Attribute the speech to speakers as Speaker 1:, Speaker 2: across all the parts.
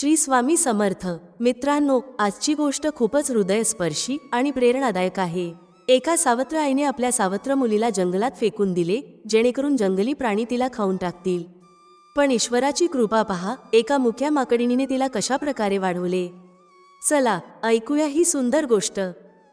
Speaker 1: श्री स्वामी समर्थ. मित्रांनो आजची गोष्ट खूपच हृदयस्पर्शी आणि प्रेरणादायक आहे. एका सावत्र आईने आपल्या सावत्र मुलीला जंगलात फेकून दिले जेणेकरून जंगली प्राणी तिला खाऊन टाकतील. पण ईश्वराची कृपा पहा एका मुक्या माकडिणीने तिला कशा प्रकारे वाढवले? चला ऐकूया ही सुंदर गोष्ट.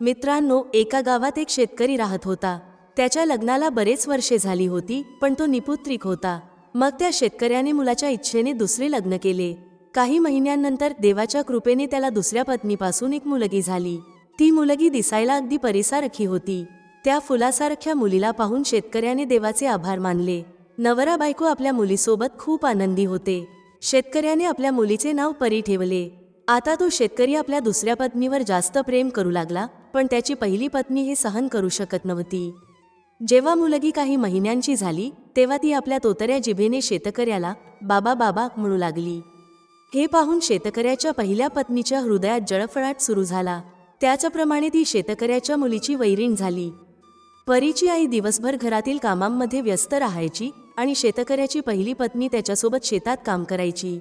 Speaker 1: मित्रांनो एका गावात एक शेतकरी राहत होता. त्याच्या लग्नाला बरेच वर्षे झाली होती पण तो निपुत्रिक होता. मग त्या शेतकऱ्याने मुलाच्या इच्छेने दुसरे लग्न केले. काही महिन्यांनंतर देवाच्या कृपेने त्याला दुसऱ्या पत्नीपासून एक मुलगी झाली. ती मुलगी दिसायला अगदी परिसारखी होती. त्या फुलासारख्या मुलीला पाहून शेतकऱ्याने देवाचे आभार मानले. नवरा बायको आपल्या मुलीसोबत खूप आनंदी होते. शेतकऱ्याने आपल्या मुलीचे नाव परी ठेवले. आता तो शेतकरी आपल्या दुसऱ्या पत्नीवर जास्त प्रेम करू लागला पण त्याची पहिली पत्नी हे सहन करू शकत नव्हती. जेव्हा मुलगी काही महिन्यांची झाली तेव्हा ती आपल्या तोतऱ्या जिभेने शेतकऱ्याला बाबा बाबा म्हणू लागली. हे पाहून शेतकऱ्याच्या पहिल्या पत्नीच्या हृदयात जळफळाट सुरू झाला. त्याचप्रमाणे ती शेतकऱ्याच्या मुलीची वैरीण झाली. परीची आई दिवसभर घरातील कामांमध्ये व्यस्त राहायची आणि शेतकऱ्याची पहिली पत्नी त्याच्यासोबत शेतात काम करायची.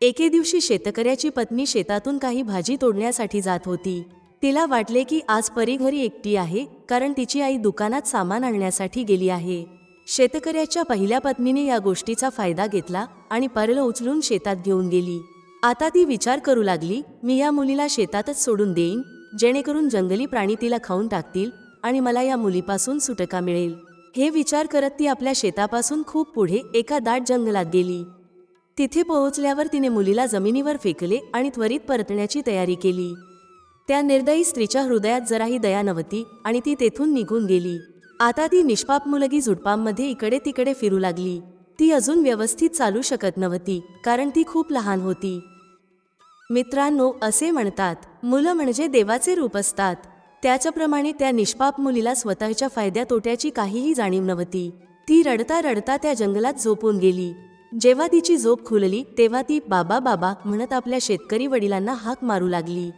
Speaker 1: एके दिवशी शेतकऱ्याची पत्नी शेतातून काही भाजी तोडण्यासाठी जात होती. तिला वाटले की आज परी घरी एकटी आहे कारण तिची आई दुकानात सामान आणण्यासाठी गेली आहे. शेतकऱ्याच्या पहिल्या पत्नीने या गोष्टीचा फायदा घेतला आणि पर्ल उचलून शेतात घेऊन गेली. आता ती विचार करू लागली मी या मुलीला शेतातच सोडून देईन जेणेकरून जंगली प्राणी तिला खाऊन टाकतील आणि मला या मुलीपासून सुटका मिळेल. हे विचार करत ती आपल्या शेतापासून खूप पुढे एका दाट जंगलात गेली. तिथे पोहोचल्यावर तिने मुलीला जमिनीवर फेकले आणि त्वरित परतण्याची तयारी केली. त्या निर्दयी स्त्रीच्या हृदयात जराही दया नव्हती आणि ती तेथून निघून गेली. आता ती निष्पाप मुलगी झुडपांमध्ये इकडे तिकडे फिरू लागली. ती अजून व्यवस्थित चालू शकत नव्हती कारण ती खूप लहान होती. मित्रांनो असे म्हणतात मुलं म्हणजे देवाचे रूप असतात. त्याच्याप्रमाणे त्या निष्पाप मुलीला स्वतःच्या फायद्या तोट्याची काहीही जाणीव नव्हती. ती रडता रडता त्या जंगलात झोपून गेली. जेव्हा तिची झोप खुलली तेव्हा ती बाबा बाबा म्हणत आपल्या शेतकरी वडिलांना हाक मारू लागली.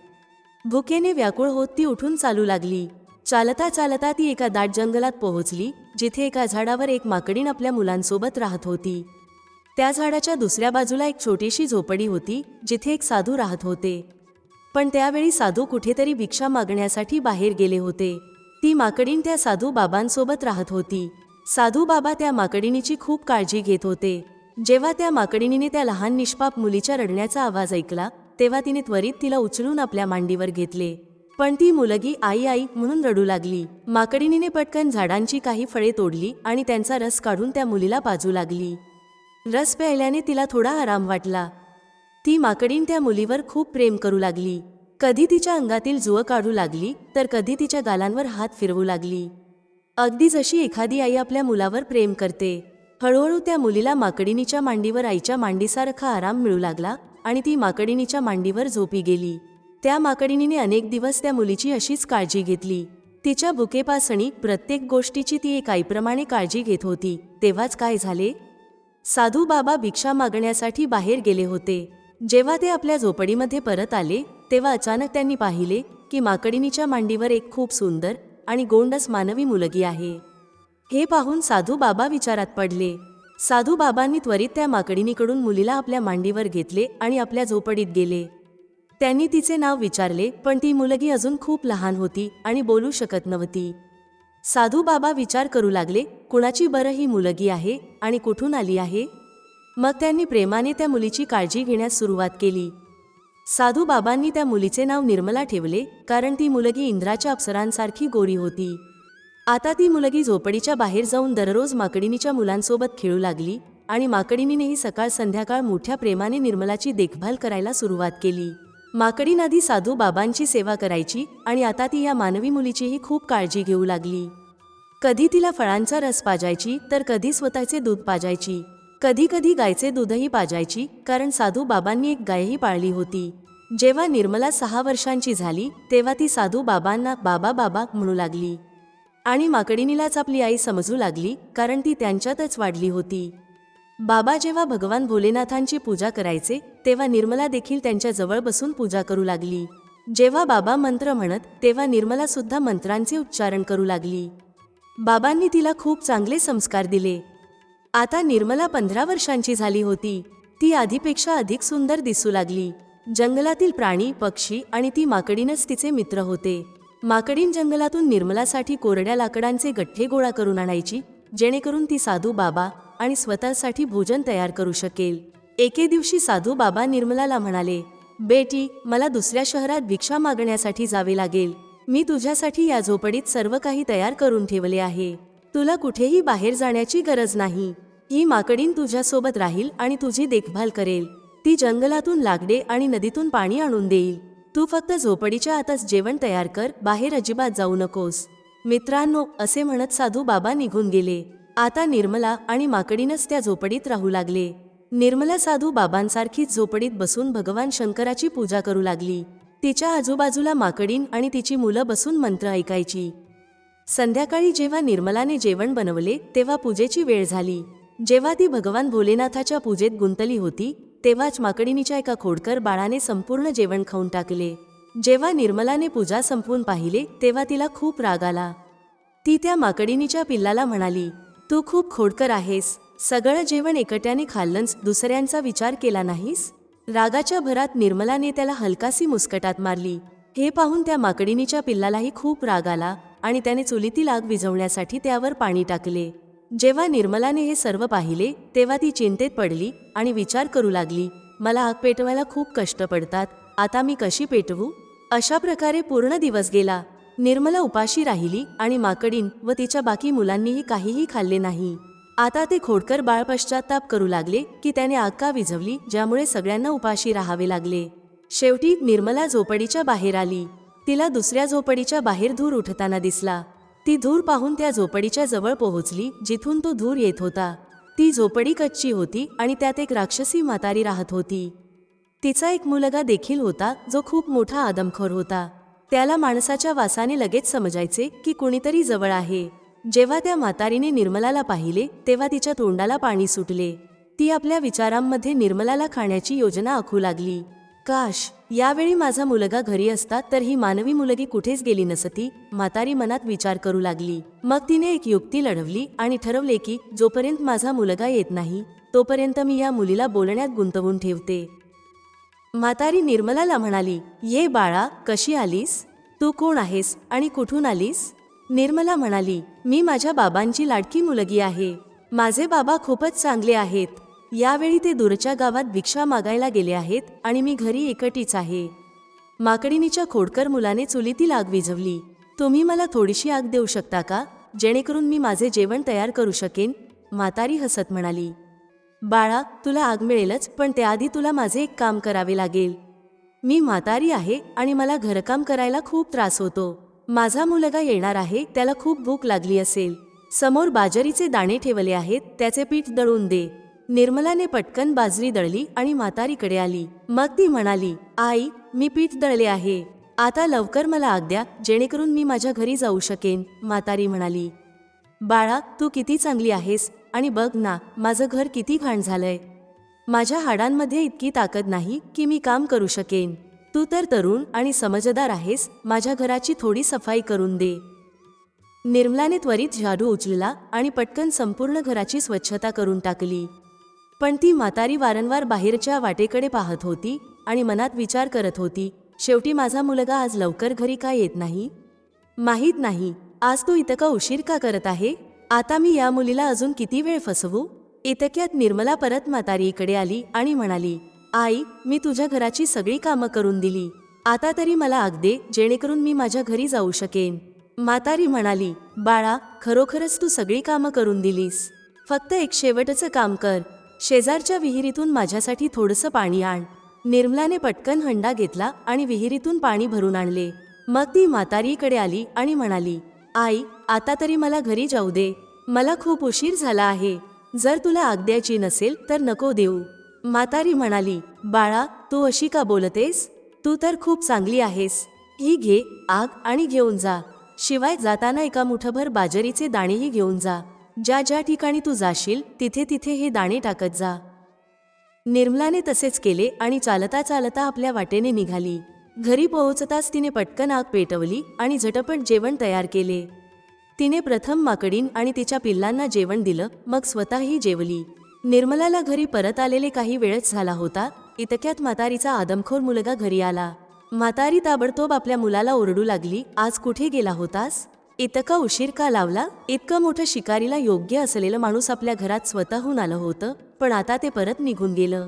Speaker 1: भुकेने व्याकुळ होत ती उठून चालू लागली. चालता चालता ती एका दाट जंगलात पोहोचली जिथे एका झाडावर एक माकडीण आपल्या मुलांसोबत राहत होती. त्या झाडाच्या दुसऱ्या बाजूला एक छोटीशी झोपडी होती जिथे एक साधू राहत होते. पण त्यावेळी साधू कुठेतरी भिक्षा मागण्यासाठी बाहेर गेले होते. ती माकडीण त्या साधू बाबांसोबत राहत होती. साधू बाबा त्या माकडीणीची खूप काळजी घेत होते. जेव्हा त्या माकडिणीने त्या लहान निष्पाप मुलीच्या रडण्याचा आवाज ऐकला तेव्हा तिने त्वरित तिला उचलून आपल्या मांडीवर घेतले. पण ती मुलगी आई आई म्हणून रडू लागली. माकडिनीने पटकन झाडांची काही फळे तोडली आणि त्यांचा रस काढून त्या मुलीला पाजू लागली. रस प्यायल्याने तिला थोडा आराम वाटला. ती माकडीन त्या मुलीवर खूप प्रेम करू लागली. कधी तिच्या अंगातील जुवं काढू लागली तर कधी तिच्या गालांवर हात फिरवू लागली. अगदी जशी एखादी आई आपल्या मुलावर प्रेम करते. हळूहळू त्या मुलीला माकडिनीच्या मांडीवर आईच्या मांडीसारखा आराम मिळू लागला आणि ती माकडिनीच्या मांडीवर झोपी गेली. त्या माकडिनीने अनेक दिवस त्या मुलीची अशीच काळजी घेतली. तिच्या बुकेपासणी प्रत्येक गोष्टीची ती एक आईप्रमाणे काळजी घेत होती. तेव्हाच काय झाले? साधू बाबा भिक्षा मागण्यासाठी बाहेर गेले होते. जेव्हा ते आपल्या झोपडीमध्ये परत आले तेव्हा अचानक त्यांनी पाहिले की माकडिनीच्या मांडीवर एक खूप सुंदर आणि गोंडस मानवी मुलगी आहे. हे पाहून साधू बाबा विचारात पडले. साधू बाबांनी त्वरित त्या माकडिनीकडून मुलीला आपल्या मांडीवर घेतले आणि आपल्या झोपडीत गेले. त्यांनी तिचे नाव विचारले पण ती मुलगी अजून खूप लहान होती आणि बोलू शकत नव्हती. साधू बाबा विचार करू लागले कुणाची बरं ही मुलगी आहे आणि कुठून आली आहे? मग त्यांनी प्रेमाने त्या मुलीची काळजी घेण्यास सुरुवात केली. साधू बाबांनी त्या मुलीचे नाव निर्मला ठेवले कारण ती मुलगी इंद्राच्या अप्सरांसारखी गोरी होती. आता ती मुलगी झोपडीच्या बाहेर जाऊन दररोज माकडीनीच्या मुलांसोबत खेळू लागली आणि माकडिनीनेही सकाळ संध्याकाळ मोठ्या प्रेमाने निर्मलाची देखभाल करायला सुरुवात केली. माकडीन आधी साधू बाबांची सेवा करायची आणि आता ती या मानवी मुलीचीही खूप काळजी घेऊ लागली. कधी तिला फळांचा रस पाजायची तर कधी स्वतःचे दूध पाजायची. कधी कधी गायचे दूधही पाजायची कारण साधू बाबांनी एक गायही पाळली होती. जेव्हा निर्मला सहा वर्षांची झाली तेव्हा ती साधू बाबांना बाबा बाबा म्हणू लागली. आणि माकडीनीलाच आपली आई समजू लागली कारण ती त्यांच्यातच वाढली होती. बाबा जेव्हा भगवान भोलेनाथांची पूजा करायचे तेव्हा निर्मला देखील त्यांच्या जवळ बसून पूजा करू लागली. जेव्हा बाबा मंत्र म्हणत तेव्हा निर्मला सुद्धा मंत्रांचे उच्चारण करू लागली. बाबांनी तिला खूप चांगले संस्कार दिले. आता निर्मला पंधरा वर्षांची झाली होती. ती आधीपेक्षा अधिक सुंदर दिसू लागली. जंगलातील प्राणी पक्षी आणि ती माकडीनच तिचे मित्र होते. माकडीन जंगलातून निर्मलासाठी कोरड्या लाकडांचे गठ्ठे गोळा करून आणायची जेणेकरून ती साधू बाबा आणि स्वतःसाठी भोजन तयार करू शकेल. एके दिवशी साधू बाबा निर्मलाला म्हणाले बेटी मला दुसऱ्या शहरात भिक्षा मागण्यासाठी जावे लागेल. मी तुझ्यासाठी या झोपडीत सर्व काही तयार करून ठेवले आहे. तुला कुठेही बाहेर जाण्याची गरज नाही. ही माकडीन तुझ्यासोबत राहील आणि तुझी देखभाल करेल. ती जंगलातून लागडे आणि नदीतून पाणी आणून देईल. तू फक्त झोपडीच्या आतच जेवण तयार कर बाहेर अजिबात जाऊ नकोस. मित्रांनो असे म्हणत साधू बाबा निघून गेले. आता निर्मला आणि माकडीनच त्या झोपडीत राहू लागले. निर्मला साधू बाबांसारखीच झोपडीत बसून भगवान शंकराची पूजा करू लागली. तिच्या आजूबाजूला माकडीन आणि तिची मुलं बसून मंत्र ऐकायची. संध्याकाळी जेव्हा निर्मलाने जेवण बनवले तेव्हा पूजेची वेळ झाली. जेव्हा ती भगवान भोलेनाथाच्या पूजेत गुंतली होती तेव्हाच माकडीनीच्या एका खोडकर बाळाने संपूर्ण जेवण खाऊन टाकले. जेव्हा निर्मलाने पूजा संपवून पाहिले तेव्हा तिला खूप राग आला. ती त्या माकडीनीच्या पिल्लाला म्हणाली तू खूप खोडकर आहेस. सगळं जेवण एकट्याने खाल्लंच दुसऱ्यांचा विचार केला नाहीस? रागाच्या भरात निर्मलाने त्याला हलकासी मुस्कटात मारली. हे पाहून त्या माकडीनीच्या पिल्लालाही खूप राग आला आणि त्याने चुलीतील आग विझवण्यासाठी त्यावर पाणी टाकले. जेव्हा निर्मलाने हे सर्व पाहिले तेव्हा ती चिंतेत पडली आणि विचार करू लागली मला आग पेटवायला खूप कष्ट पडतात. आता मी कशी पेटवू? अशा प्रकारे पूर्ण दिवस गेला. निर्मला उपाशी राहिली आणि माकडीन व तिच्या बाकी मुलांनीही काहीही खाल्ले नाही. आता ते खोडकर बाळ पश्चाताप करू लागले की त्याने आक्का विझवली ज्यामुळे सगळ्यांना उपाशी राहावे लागले. शेवटी निर्मला झोपडीच्या बाहेर आली. तिला दुसऱ्या झोपडीच्या बाहेर धूर उठताना दिसला. ती धूर पाहून त्या झोपडीच्या जवळ पोहोचली जिथून तो धूर येत होता. ती झोपडी कच्ची होती आणि त्यात एक राक्षसी म्हातारी राहत होती. तिचा एक मुलगा देखील होता जो खूप मोठा आदमखोर होता. त्याला माणसाच्या वासाने लगेच समजायचे की कुणीतरी जवळ आहे. जेव्हा त्या म्हातारीने निर्मलाला पाहिले तेव्हा तिच्या तोंडाला पाणी सुटले. ती आपल्या विचारांमध्ये निर्मलाला खाण्याची योजना आखू लागली. काश यावेळी माझा मुलगा घरी असता तर ही मानवी मुलगी कुठेच गेली नसती म्हातारी मनात विचार करू लागली. मग तिने एक युक्ती लढवली आणि ठरवले की जोपर्यंत माझा मुलगा येत नाही तोपर्यंत मी या मुलीला बोलण्यात गुंतवून ठेवते. म्हातारी निर्मलाला म्हणाली ये बाळा कशी आलीस? तू कोण आहेस आणि कुठून आलीस? निर्मला म्हणाली मी माझ्या बाबांची लाडकी मुलगी आहे. माझे बाबा खूपच चांगले आहेत. यावेळी ते दूरच्या गावात भिक्षा मागायला गेले आहेत आणि मी घरी एकटीच आहे. माकडीनीच्या खोडकर मुलाने चुलीतील आग विझवली. तुम्ही मला थोडीशी आग देऊ शकता का? जेणेकरून मी माझे जेवण तयार करू शकेन? म्हातारी हसत म्हणाली बाळा तुला आग मिळेलच पण त्याआधी तुला माझे एक काम करावे लागेल. मी म्हातारी आहे आणि मला घरकाम करायला खूप त्रास होतो. माझा मुलगा येणार आहे त्याला खूप भूक लागली असेल. समोर बाजरीचे दाणे ठेवले आहेत त्याचे पीठ दळून दे. निर्मलाने पटकन बाजरी दळली आणि म्हातारीकडे आली. मग ती म्हणाली आई मी पीठ दळले आहे. आता लवकर मला आग द्या जेणेकरून मी माझ्या घरी जाऊ शकेन. म्हातारी म्हणाली बाळा तू किती चांगली आहेस. आणि बघ ना माझं घर किती घाण झालंय. माझ्या हाडांमध्ये इतकी ताकद नाही की मी काम करू शकेन. तू तर तरुण आणि समजदार आहेस माझ्या घराची थोडी सफाई करून दे. निर्मलाने त्वरित झाडू उचलला आणि पटकन संपूर्ण घराची स्वच्छता करून टाकली. पण ती म्हातारी वारंवार बाहेरच्या वाटेकडे पाहत होती आणि मनात विचार करत होती शेवटी माझा मुलगा आज लवकर घरी का येत नाही? माहीत नाही. आज तू इतका उशीर का करत आहे? आता मी या मुलीला अजून किती वेळ फसवू? इतक्यात निर्मला परत म्हातारीकडे आली आणि म्हणाली आई मी तुझ्या घराची सगळी कामं करून दिली. आता तरी मला अगदे जेणेकरून मी माझ्या घरी जाऊ शकेन. म्हातारी म्हणाली बाळा खरोखरच तू सगळी कामं करून दिलीस. फक्त एक शेवटचं काम कर. शेजारच्या विहिरीतून माझ्यासाठी थोडंसं पाणी आण. निर्मलाने पटकन हंडा घेतला आणि विहिरीतून पाणी भरून आणले. मग ती म्हातारीकडे आली आणि म्हणाली आई आता तरी मला घरी जाऊ दे. मला खूप उशीर झाला आहे. जर तुला आग द्यायची नसेल तर नको देऊ. म्हातारी म्हणाली बाळा तू अशी का बोलतेस? तू तर खूप चांगली आहेस. ही घे आग आणि घेऊन जा. शिवाय जाताना एका मुठभर बाजरीचे दाणेही घेऊन जा. ज्या ज्या ठिकाणी तू जाशील तिथे तिथे हे दाणे टाकत जा. निर्मलाने तसेच केले आणि चालता चालता आपल्या वाटेने निघाली. घरी पोहोचताच तिने पटकन आग पेटवली आणि झटपट जेवण तयार केले. तिने प्रथम माकडीन आणि तिच्या पिल्लांना जेवण दिलं मग स्वतःही जेवली. निर्मलाला घरी परत आलेले काही वेळच झाला होता इतक्यात म्हातारीचा आदमखोर मुलगा घरी आला. म्हातारी ताबडतोब आपल्या मुलाला ओरडू लागली आज कुठे गेला होतास? इतका उशीर का लावला? इतकं मोठं शिकारीला योग्य असलेलं माणूस आपल्या घरात स्वतःहून आलं होतं पण आता ते परत निघून गेलं.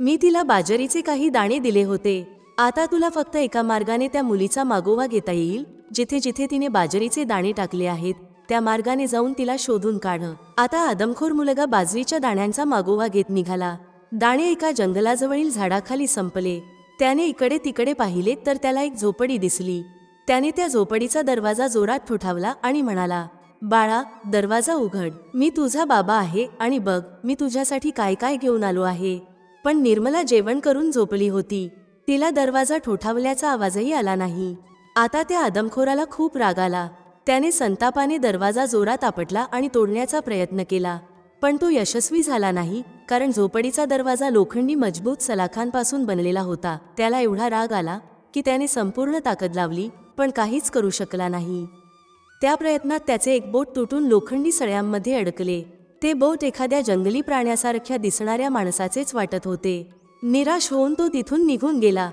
Speaker 1: मी तिला बाजरीचे काही दाणे दिले होते. आता तुला फक्त एका मार्गाने त्या मुलीचा मागोवा घेता येईल जिथे जिथे तिने बाजरीचे दाणे टाकले आहेत त्या मार्गाने जाऊन तिला शोधून काढ. आता आदमखोर मुलगा बाजरीच्या दाण्यांचा मागोवा घेत निघाला. दाणे एका जंगलाजवळील झाडाखाली संपले. त्याने इकडे तिकडे पाहिले तर त्याला एक झोपडी दिसली. त्याने त्या झोपडीचा दरवाजा जोरात ठोठावला आणि म्हणाला बाळा दरवाजा उघड. मी तुझा बाबा आहे आणि बघ मी तुझ्यासाठी काय काय घेऊन आलो आहे. पण निर्मला जेवण करून झोपली होती. तिला दरवाजा ठोठावल्याचा आवाजही आला नाही. आता त्या आदमखोराला खूप राग आला. त्याने संतापाने दरवाजा जोरात आपटला आणि तोडण्याचा प्रयत्न केला. पण तो यशस्वी झाला नाही कारण झोपडीचा दरवाजा लोखंडी मजबूत सलाखांपासून बनलेला होता. त्याला एवढा राग आला की त्याने संपूर्ण ताकद लावली पण काहीच करू शकला नाही. त्या प्रयत्नात त्याचे एक बोट तुटून लोखंडी सळ्यांमध्ये अडकले. ते बोट एखाद्या जंगली प्राण्यासारख्या दिसणाऱ्या माणसाचेच वाटत होते. निराश होऊन तो तिथून निघून गेला.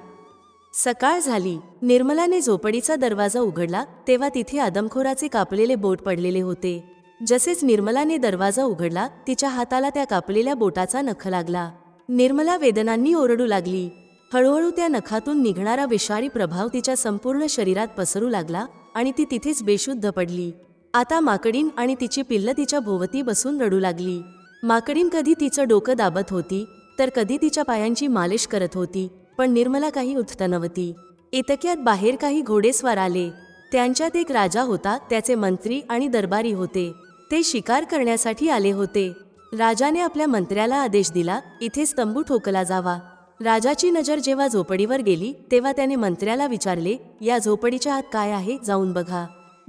Speaker 1: सकाळ झाली. निर्मलाने झोपडीचा दरवाजा उघडला तेव्हा तिथे आदमखोराचे कापलेले बोट पडलेले होते. जसेच निर्मलाने दरवाजा उघडला तिच्या हाताला त्या कापलेल्या बोटाचा नख लागला. निर्मला वेदनांनी ओरडू लागली. हळूहळू त्या नखातून निघणारा विषारी प्रभाव तिच्या संपूर्ण शरीरात पसरू लागला आणि ती तिथेच बेशुद्ध पडली. आता माकडीन आणि तिची पिल्ल तिच्या भोवती बसून रडू लागली. माकडीन कधी तिचं डोकं दाबत होती तर कधी तिच्या पायांची मालिश करत होती पण निर्मला काही उठता नव्हती. इतक्यात बाहेर काही घोडेस्वार आले. त्यांच्यात एक राजा होता त्याचे मंत्री आणि दरबारी होते. ते शिकार करण्यासाठी आले होते. राजाने आपल्या मंत्र्याला आदेश दिला इथेच तंबू ठोकला जावा. राजाची नजर जेव्हा झोपडीवर गेली तेव्हा त्याने मंत्र्याला विचारले या झोपडीच्या आत काय आहे? जाऊन बघा.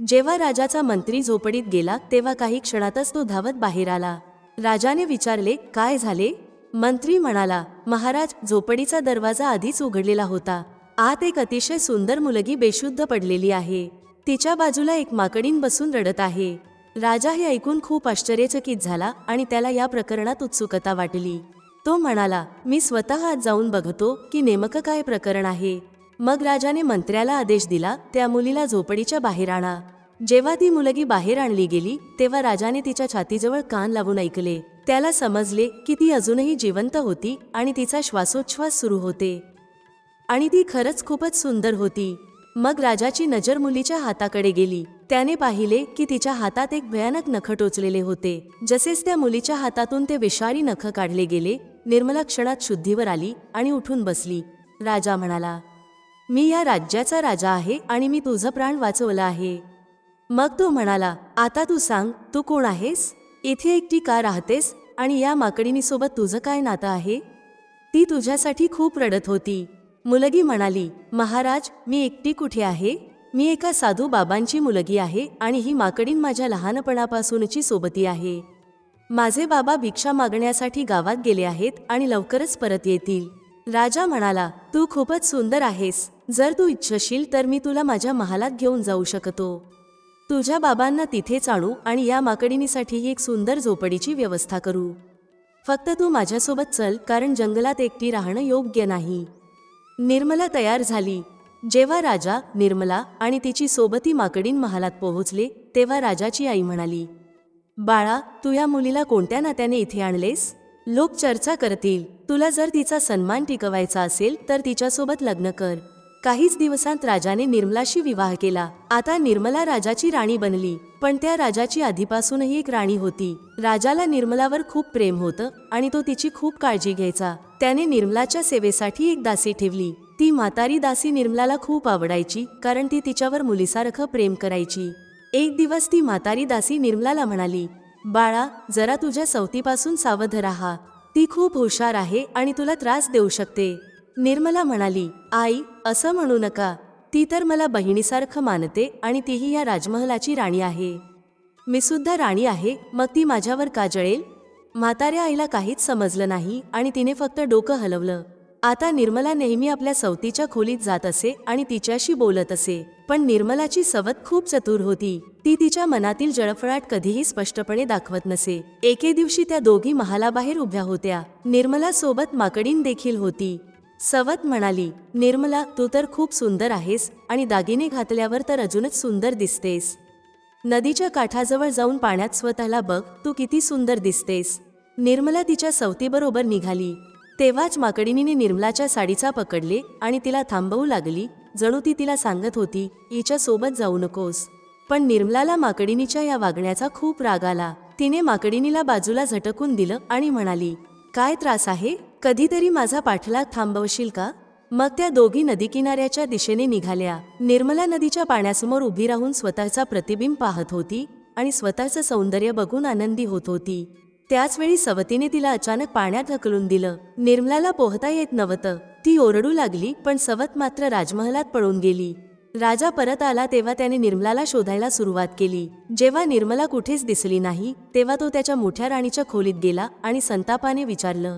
Speaker 1: जेव्हा राजाचा मंत्री झोपडीत गेला तेव्हा काही क्षणातच तो धावत बाहेर आला. राजाने विचारले काय झाले? मंत्री म्हणाला महाराज झोपडीचा दरवाजा आधीच उघडलेला होता. आत एक अतिशय सुंदर मुलगी बेशुद्ध पडलेली आहे. तिच्या बाजूला एक माकडीन बसून रडत आहे. राजा हे ऐकून खूप आश्चर्यचकित झाला आणि त्याला या प्रकरणात उत्सुकता वाटली. तो म्हणाला मी स्वतः आत जाऊन बघतो की नेमकं काय प्रकरण आहे. मग राजाने मंत्र्याला आदेश दिला त्या मुलीला झोपडीच्या बाहेर आणा. जेव्हा ती मुलगी बाहेर आणली गेली तेव्हा राजाने तिच्या छातीजवळ कान लावून ऐकले. त्याला समजले की ती अजूनही जिवंत होती आणि तिचा श्वासोच्छ्वास सुरू होते. आणि ती खरंच खूपच सुंदर होती. मग राजाची नजर मुलीच्या हाताकडे गेली. त्याने पाहिले की तिच्या हातात एक भयानक नख टोचलेले होते. जसेच त्या मुलीच्या हातातून ते विषारी नख काढले गेले निर्मला क्षणात शुद्धीवर आली आणि उठून बसली. राजा म्हणाला मी या राज्याचा राजा आहे आणि मी तुझं प्राण वाचवलं आहे. मग तो म्हणाला आता तू सांग तू कोण आहेस? इथे एकटी का राहतेस आणि या माकडीनीसोबत तुझं काय नातं आहे? ती तुझ्यासाठी खूप रडत होती. मुलगी म्हणाली महाराज मी एकटी कुठे आहे? मी एका साधू बाबांची मुलगी आहे आणि ही माकडीन माझ्या लहानपणापासूनची सोबती आहे. माझे बाबा भिक्षा मागण्यासाठी गावात गेले आहेत आणि लवकरच परत येतील. राजा म्हणाला तू खूपच सुंदर आहेस. जर तू इच्छशील तर मी तुला माझ्या महालात घेऊन जाऊ शकतो. तुझ्या बाबांना तिथेच आणू आणि या माकडीनीसाठी एक सुंदर झोपडीची व्यवस्था करू. फक्त तू माझ्यासोबत चल कारण जंगलात एकटी राहणं योग्य नाही. निर्मला तयार झाली. जेव्हा राजा निर्मला आणि तिची सोबती माकडीन महालात पोहोचले तेव्हा राजाची आई म्हणाली बाळा तू या मुलीला कोणत्या नात्याने इथे आणलेस? लोक चर्चा करतील. तुला जर तिचा सन्मान टिकवायचा असेल तर तिच्यासोबत लग्न कर. काहीच दिवसांत राजाने निर्मलाशी विवाह केला. आता निर्मला राजाची राणी बनली पण त्या राजाची आधीपासूनही एक राणी होती. राजाला निर्मलावर खूप प्रेम होतं आणि तो तिची खूप काळजी घ्यायचा. त्याने निर्मलाच्या सेवेसाठी एक दासी ठेवली. ती म्हातारी दासी निर्मलाला खूप आवडायची कारण ती तिच्यावर मुलीसारखं प्रेम करायची. एक दिवस ती म्हातारी दासी निर्मलाला म्हणाली बाळा जरा तुझ्या सवतीपासून सावध राहा. ती खूप हुशार आहे आणि तुला त्रास देऊ शकते. निर्मला म्हणाली आई असं म्हणू नका. ती तर मला बहिणीसारखं मानते आणि तीही या राजमहलाची राणी आहे. मी सुद्धा राणी आहे मग ती माझ्यावर का जळेल? म्हाताऱ्या आईला काहीच समजलं नाही आणि तिने फक्त डोकं हलवलं. आता निर्मला नेहमी आपल्या सवतीच्या खोलीत जात असे आणि तिच्याशी बोलत असे. पण निर्मलाची सवत खूप चतुर होती. ती तिच्या मनातील जळफळाट कधीही स्पष्टपणे दाखवत नसे. एके दिवशी त्या दोघी महालाबाहेर उभ्या होत्या. निर्मला सोबत माकडीन देखील होती. सवत म्हणाली निर्मला तू तर खूप सुंदर आहेस आणि दागिने घातल्यावर तर अजूनच सुंदर दिसतेस. नदीच्या काठाजवळ जाऊन पाण्यात स्वतःला बघ तू किती सुंदर दिसतेस. निर्मला तिच्या सवतीबरोबर निघाली. तेव्हाच माकडिनीने निर्मलाच्या साडीचा पकडले आणि तिला थांबवू लागली. जणू ती तिला सांगत होती हिच्या सोबत जाऊ नकोस. पण निर्मलाला माकडिनीच्या या वागण्याचा खूप राग आला. तिने माकडिनीला बाजूला झटकून दिलं आणि म्हणाली काय त्रास आहे? कधीतरी माझा पाठलाग थांबवशील का? मग त्या दोघी नदीकिनाऱ्याच्या दिशेने निघाल्या. निर्मला नदीच्या पाण्यासमोर उभी राहून स्वतःचा प्रतिबिंब पाहत होती आणि स्वतःचं सौंदर्य बघून आनंदी होत होती. त्याचवेळी सवतीने तिला अचानक पाण्यात ढकलून दिलं. निर्मलाला पोहता येत नव्हतं. ती ओरडू लागली पण सवत मात्र राजमहलात पळून गेली. राजा परत आला तेव्हा त्याने निर्मलाला शोधायला सुरुवात केली. जेव्हा निर्मला कुठेच दिसली नाही तेव्हा तो त्याच्या मोठ्या राणीच्या खोलीत गेला आणि संतापाने विचारलं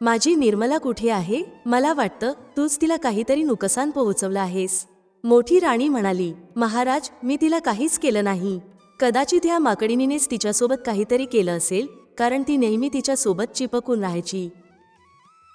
Speaker 1: माझी निर्मला कुठे आहे? मला वाटतं तूच तिला काहीतरी नुकसान पोहोचवलं आहेस. मोठी राणी म्हणाली महाराज मी तिला काहीच केलं नाही. कदाचित ह्या माकडिनीनेच तिच्यासोबत काहीतरी केलं असेल कारण ती नेहमी तिच्यासोबत चिपकून राहायची.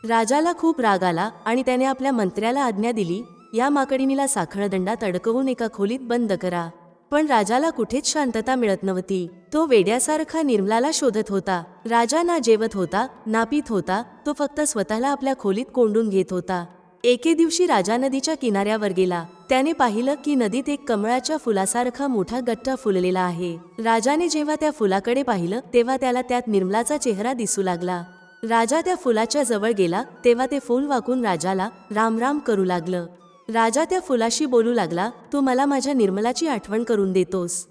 Speaker 1: राजाला खूप राग आला आणि त्याने आपल्या मंत्र्याला आज्ञा दिली या माकडिनीला साखळदंडात अडकवून एका खोलीत बंद करा. पण राजाला कुठेच शांतता मिळत नव्हती. तो वेड्यासारखा निर्मलाला शोधत होता. राजा ना जेवत होता ना पित होता तो फक्त स्वतःला आपल्या खोलीत कोंडून घेत होता. एके दिवशी राजा नदीच्या किनाऱ्यावर गेला. त्याने पाहिलं की नदीत एक कमळाच्या फुलासारखा मोठा गट्टा फुललेला आहे. राजाने जेव्हा त्या फुलाकडे पाहिलं तेव्हा त्याला त्यात निर्मलाचा चेहरा दिसू लागला. राजा त्या फुलाच्या जवळ गेला तेव्हा ते फूल वाकून राजाला रामराम करू लागलं. राजा त्या फुलाशी बोलू लागला तू मला माझ्या निर्मलाची आठवण करून देतोस.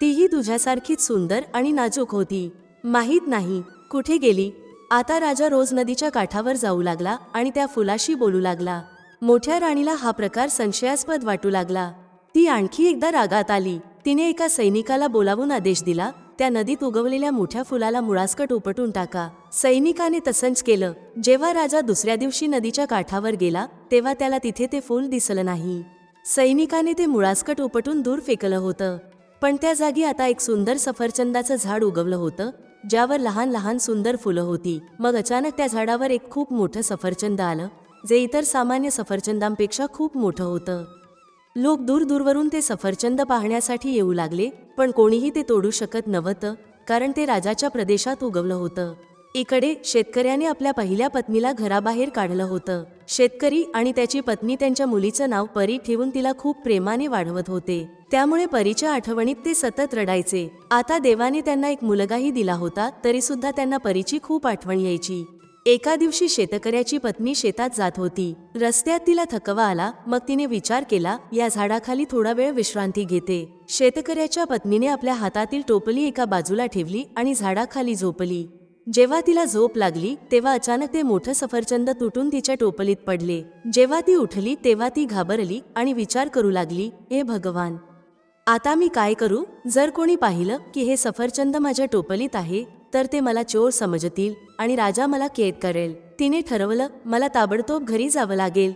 Speaker 1: तीही तुझ्यासारखीच सुंदर आणि नाजूक होती. माहीत नाही कुठे गेली. आता राजा रोज नदीच्या काठावर जाऊ लागला आणि त्या फुलाशी बोलू लागला. मोठ्या राणीला हा प्रकार संशयास्पद वाटू लागला. ती आणखी एकदा रागात आली. तिने एका सैनिकाला बोलावून आदेश दिला त्या नदीत उगवलेल्या मोठ्या फुलाला मुळासकट उपटून टाका. सैनिकाने तसंच केलं. जेव्हा राजा दुसऱ्या दिवशी नदीच्या काठावर गेला तेव्हा त्याला तिथे ते फूल दिसलं नाही. सैनिकाने ते मुळासकट उपटून दूर फेकलं होतं. पण त्या जागी आता एक सुंदर सफरचंदाचं झाड उगवलं होतं ज्यावर लहान लहान सुंदर फुलं होती. मग अचानक त्या झाडावर एक खूप मोठं सफरचंद आलं जे इतर सामान्य सफरचंदांपेक्षा खूप मोठं होतं. लोक दूरदूरवरून ते सफरचंद पाहण्यासाठी येऊ लागले पण कोणीही ते तोडू शकत नव्हतं कारण ते राजाच्या प्रदेशात उगवलं होतं. इकडे शेतकऱ्याने आपल्या पहिल्या पत्नीला घराबाहेर काढलं होतं. शेतकरी आणि त्याची पत्नी त्यांच्या मुलीचं नाव परी ठेवून तिला खूप प्रेमाने वाढवत होते. त्यामुळे परीच्या आठवणीत ते सतत रडायचे. आता देवाने त्यांना एक मुलगाही दिला होता तरी सुद्धा त्यांना परीची खूप आठवण यायची. एका दिवशी शेतकऱ्याची पत्नी शेतात जात होती. रस्त्यात तिला थकवा आला मग तिने विचार केला या झाडाखाली थोडा वेळ विश्रांती घेते. शेतकऱ्याच्या पत्नीने आपल्या हातातील टोपली एका बाजूला ठेवली आणि झाडाखाली झोपली. जेव्हा तिला झोप लागली तेव्हा अचानक ते मोठं सफरचंद तुटून तिच्या टोपलीत पडले. जेव्हा ती उठली तेव्हा ती घाबरली आणि विचार करू लागली हे भगवान आता मी काय करू? जर कोणी पाहिलं की हे सफरचंद माझ्या टोपलीत आहे तर ते मला चोर समजतील आणि राजा मला कैद करेल. तिने ठरवलं मला ताबडतोब घरी जावं लागेल.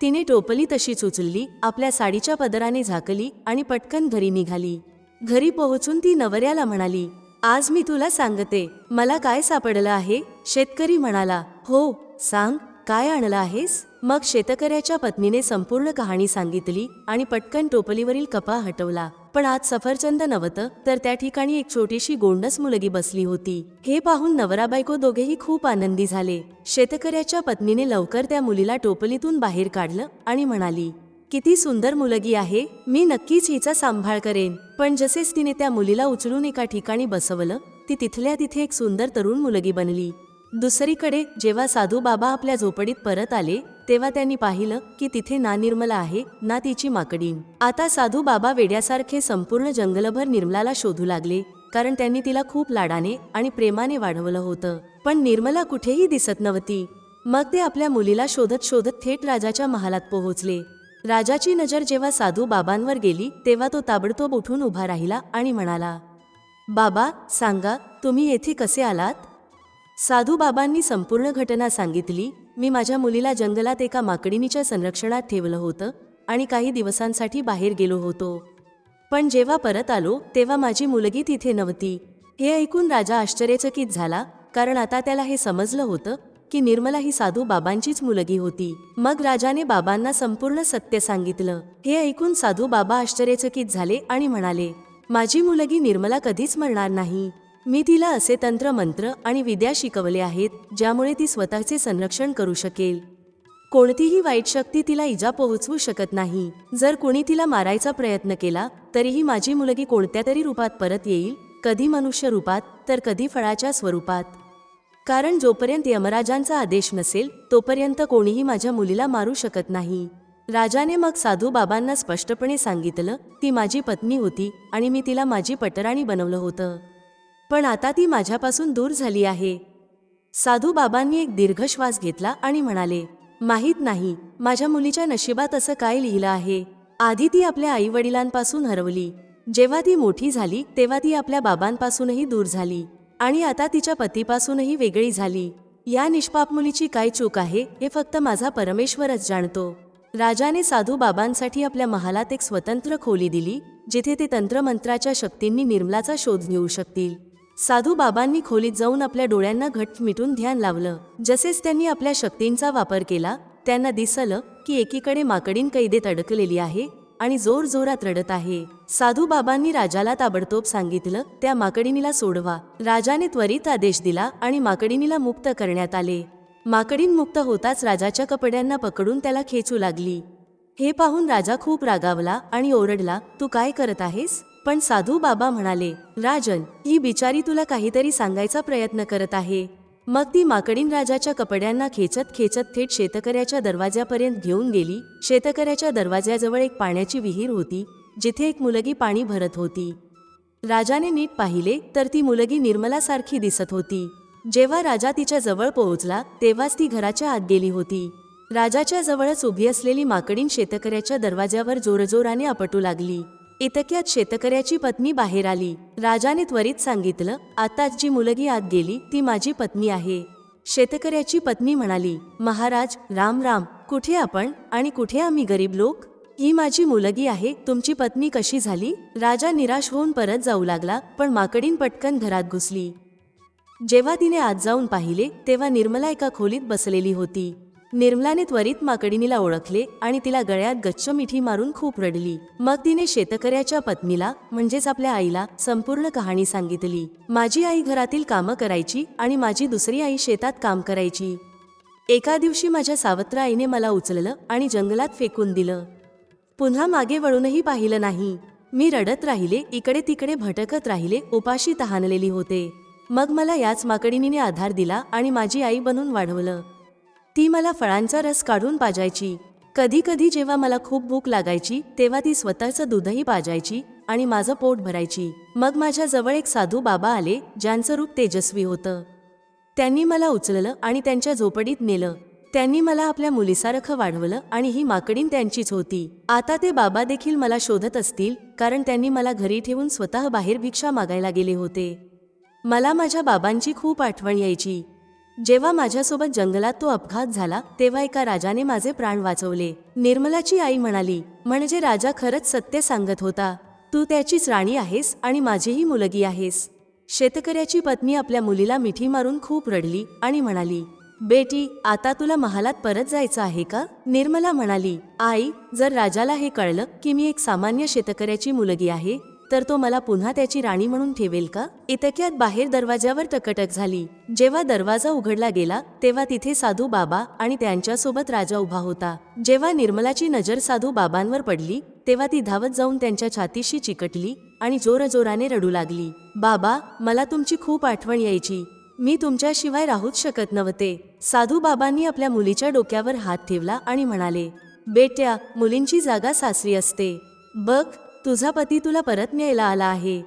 Speaker 1: तिने टोपली तशीच उचलली आपल्या साडीच्या पदराने झाकली आणि पटकन घरी निघाली. घरी पोहोचून ती नवऱ्याला म्हणाली आज मी तुला सांगते मला काय सापडलं आहे? शेतकरी म्हणाला हो सांग काय आणलं आहेस? मग शेतकऱ्याच्या पत्नीने संपूर्ण कहाणी सांगितली आणि पटकन टोपलीवरील कपा हटवला. पण आज सफरचंद नव्हतं तर त्या ठिकाणी एक छोटीशी गोंडस मुलगी बसली होती. हे पाहून नवरा बायको दोघेही खूप आनंदी झाले. शेतकऱ्याच्या पत्नीने लवकर त्या मुलीला टोपलीतून बाहेर काढलं आणि म्हणाली किती सुंदर मुलगी आहे मी नक्कीच हिचा सांभाळ करेन. पण जसेच तिने त्या मुलीला उचलून एका ठिकाणी बसवलं ती तिथल्या तिथे एक सुंदर तरुण मुलगी बनली. दुसरीकडे जेव्हा साधू बाबा आपल्या झोपडीत परत आले तेव्हा त्यांनी पाहिलं की तिथे ना निर्मला आहे ना तिची माकडीन आता साधू बाबा वेड्यासारखे संपूर्ण जंगलभर निर्मलाला शोधू लागले कारण त्यांनी तिला खूप लाडाने आणि प्रेमाने वाढवलं होतं. पण निर्मला कुठेही दिसत नव्हती. मग ते आपल्या मुलीला शोधत शोधत थेट राजाच्या महालात पोहोचले. राजाची नजर जेव्हा साधू बाबांवर गेली तेव्हा तो ताबडतोब उठून उभा राहिला आणि म्हणाला बाबा सांगा तुम्ही येथे कसे आलात? साधू बाबांनी संपूर्ण घटना सांगितली मी माझ्या मुलीला जंगलात एका माकडिणीच्या संरक्षणात ठेवलं होतं आणि काही दिवसांसाठी बाहेर गेलो होतो. पण जेव्हा परत आलो तेव्हा माझी मुलगी तिथे नव्हती. हे ऐकून राजा आश्चर्यचकित झाला कारण आता त्याला हे समजलं होतं की निर्मला ही साधू बाबांचीच मुलगी होती. मग राजाने बाबांना संपूर्ण सत्य सांगितलं. हे ऐकून साधू बाबा आश्चर्यचकित झाले आणि म्हणाले माझी मुलगी निर्मला कधीच मरणार नाही. मी तिला असे तंत्र मंत्र आणि विद्या शिकवले आहेत ज्यामुळे ती स्वतःचे संरक्षण करू शकेल. कोणतीही वाईट शक्ती तिला इजा पोहोचवू शकत नाही. जर कुणी तिला मारायचा प्रयत्न केला तरीही माझी मुलगी कोणत्या तरी रूपात परत येईल कधी मनुष्य रूपात तर कधी फळाच्या स्वरूपात. कारण जोपर्यंत यमराजांचा आदेश नसेल तोपर्यंत कोणीही माझ्या मुलीला मारू शकत नाही. राजाने मग साधू बाबांना स्पष्टपणे सांगितलं ती माझी पत्नी होती आणि मी तिला माझी पटराणी बनवलं होतं. पण आता ती माझ्यापासून दूर झाली आहे. साधू बाबांनी एक दीर्घ श्वास घेतला आणि म्हणाले माहीत नाही माझ्या मुलीच्या नशिबात असं काय लिहिलं आहे. आधी ती आपल्या आई वडिलांपासून हरवली. जेव्हा ती मोठी झाली तेव्हा ती आपल्या बाबांपासूनही दूर झाली. आणि आता तिच्या पतीपासूनही वेगळी झाली. या निष्पाप मुलीची काय चूक आहे हे फक्त माझा परमेश्वरच जाणतो. राजाने साधू बाबांसाठी आपल्या महालात एक स्वतंत्र खोली दिली जिथे ते तंत्रमंत्राच्या शक्तींनी निर्मलाचा शोध घेऊ शकतील. साधू बाबांनी खोलीत जाऊन आपल्या डोळ्यांना घट मिटून ध्यान लावलं. जसेच त्यांनी आपल्या शक्तींचा वापर केला त्यांना दिसलं की एकीकडे माकडीन कैदेत अडकलेली आहे आणि जोर जोरात रडत आहे. साधू बाबांनी राजाला ताबडतोब सांगितलं त्या माकडिनीला सोडवा. राजाने त्वरित आदेश दिला आणि माकडिनीला मुक्त करण्यात आले. माकडीन मुक्त होताच राजाच्या कपड्यांना पकडून त्याला खेचू लागली. हे पाहून राजा खूप रागावला आणि ओरडला तू काय करत आहेस? पण साधू बाबा म्हणाले राजन ही बिचारी तुला काहीतरी सांगायचा प्रयत्न करत आहे. मग ती माकडीन राजाच्या कपड्यांना खेचत खेचत थेट शेतकऱ्याच्या दरवाज्यापर्यंत घेऊन गेली. शेतकऱ्याच्या दरवाज्याजवळ एक पाण्याची विहीर होती जिथे एक मुलगी पाणी भरत होती. राजाने नीट पाहिले तर ती मुलगी निर्मलासारखी दिसत होती. जेव्हा राजा तिच्या जवळ पोहोचला तेव्हाच ती घराच्या आत गेली होती. राजाच्या जवळच उभी असलेली माकडीन शेतकऱ्याच्या दरवाज्यावर जोरजोराने आपटू लागली. इतक्यात शेतकऱ्याची पत्नी बाहेर आली. राजाने त्वरित सांगितलं आताच जी मुलगी आत गेली ती माझी पत्नी आहे. शेतकऱ्याची पत्नी म्हणाली महाराज राम राम. कुठे आपण आणि कुठे आम्ही गरीब लोक? ही माझी मुलगी आहे तुमची पत्नी कशी झाली? राजा निराश होऊन परत जाऊ लागला पण माकडीन पटकन घरात घुसली. जेव्हा तिने आत जाऊन पाहिले तेव्हा निर्मला एका खोलीत बसलेली होती. निर्मलाने त्वरित माकडिनीला ओळखले आणि तिला गळ्यात गच्च मिठी मारून खूप रडली. मग तिने शेतकऱ्याच्या पत्नीला म्हणजेच आपल्या आईला संपूर्ण कहाणी सांगितली. माझी आई घरातील कामं करायची आणि माझी दुसरी आई शेतात काम करायची. एका दिवशी माझ्या सावत्र आईने मला उचललं आणि जंगलात फेकून दिलं. पुन्हा मागे वळूनही पाहिलं नाही. मी रडत राहिले इकडे तिकडे भटकत राहिले उपाशी तहानलेली होते. मग मला याच माकडिनीने आधार दिला आणि माझी आई बनून वाढवलं. ती मला फळांचा रस काढून पाजायची. कधी कधी जेव्हा मला खूप भूक लागायची तेव्हा ती स्वतःचं दूधही पाजायची आणि माझं पोट भरायची. मग माझ्या जवळ एक साधू बाबा आले ज्यांचं रूप तेजस्वी होतं. त्यांनी मला उचललं आणि त्यांच्या झोपडीत नेलं. त्यांनी मला आपल्या मुलीसारखं वाढवलं आणि ही माकडीन त्यांचीच होती. आता ते बाबा देखील मला शोधत असतील कारण त्यांनी मला घरी ठेवून स्वतः बाहेर भिक्षा मागायला गेले होते. मला माझ्या बाबांची खूप आठवण यायची. जेव्हा माझ्यासोबत जंगलात तो अपघात झाला तेव्हा एका राजाने माझे प्राण वाचवले. निर्मलाची आई म्हणाली म्हणजे राजा खरंच सत्य सांगत होता. तू त्याचीच राणी आहेस आणि माझीही मुलगी आहेस. शेतकऱ्याची पत्नी आपल्या मुलीला मिठी मारून खूप रडली आणि म्हणाली बेटी आता तुला महालात परत जायचं आहे का? निर्मला म्हणाली आई जर राजाला हे कळलं की मी एक सामान्य शेतकऱ्याची मुलगी आहे तर तो मला पुन्हा त्याची राणी म्हणून ठेवेल का? इतक्यात बाहेर दरवाज्यावर टकटक झाली. जेव्हा दरवाजा उघडला गेला तेव्हा तिथे साधू बाबा आणि त्यांच्यासोबत राजा उभा होता. जेव्हा निर्मलाची नजर साधू बाबांवर पडली तेव्हा ती धावत जाऊन त्यांच्या छातीशी चिकटली आणि जोरजोराने रडू लागली. बाबा मला तुमची खूप आठवण यायची. मी तुमच्याशिवाय राहूच शकत नव्हते. साधू बाबांनी आपल्या मुलीच्या डोक्यावर हात ठेवला आणि म्हणाले बेट्या मुलींची जागा सासरी असते. बघ तुझा पती तुला परत न्यायला आला आहे.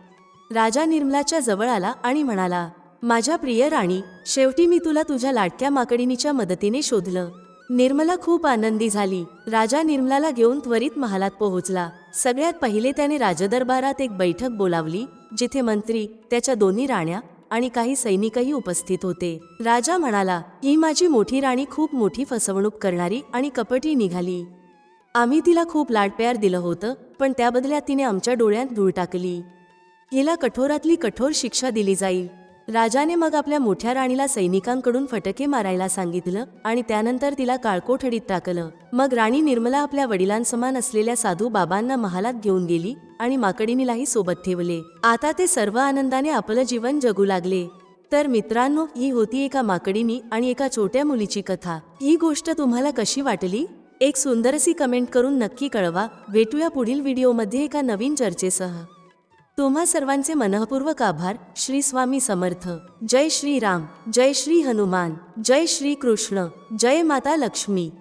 Speaker 1: राजा निर्मलाच्या जवळ आला आणि म्हणाला माझ्या प्रिय राणी शेवटी मी तुला तुझ्या लाटक्या माकडिनीच्या मदतीने शोधलं. निर्मला खूप आनंदी झाली. राजा निर्मलाला घेऊन त्वरित महालात पोहोचला. सगळ्यात पहिले त्याने राजदरबारात एक बैठक बोलावली जिथे मंत्री त्याच्या दोन्ही राण्या आणि काही सैनिकही उपस्थित होते. राजा म्हणाला ही माझी मोठी राणी खूप मोठी फसवणूक करणारी आणि कपटी निघाली. आम्ही तिला खूप लाडप्यार दिलं होतं पण त्या बदल्यात तिने आमच्या डोळ्यात धूळ टाकली. हिला कठोरातली कठोर शिक्षा दिली जाईल. राजाने मग आपल्या मोठ्या राणीला सैनिकांकडून फटके मारायला सांगितलं आणि त्यानंतर तिला काळकोठडीत टाकलं. मग राणी निर्मला आपल्या वडिलांसमान असलेल्या साधू बाबांना महालात घेऊन गेली आणि माकडिनीलाही सोबत ठेवले. आता ते सर्व आनंदाने आपलं जीवन जगू लागले. तर मित्रांनो ही होती एका माकडीनी आणि एका छोट्या मुलीची कथा. ही गोष्ट तुम्हाला कशी वाटली? एक सुंदर अशी कमेंट करून नक्की कळवा. भेटूया पुढील व्हिडिओमध्ये एका नवीन चर्चेसह. तुम्हा सर्वांचे मनःपूर्वक आभार. श्री स्वामी समर्थ. जय श्री राम. जय श्री हनुमान. जय श्री कृष्ण. जय माता लक्ष्मी.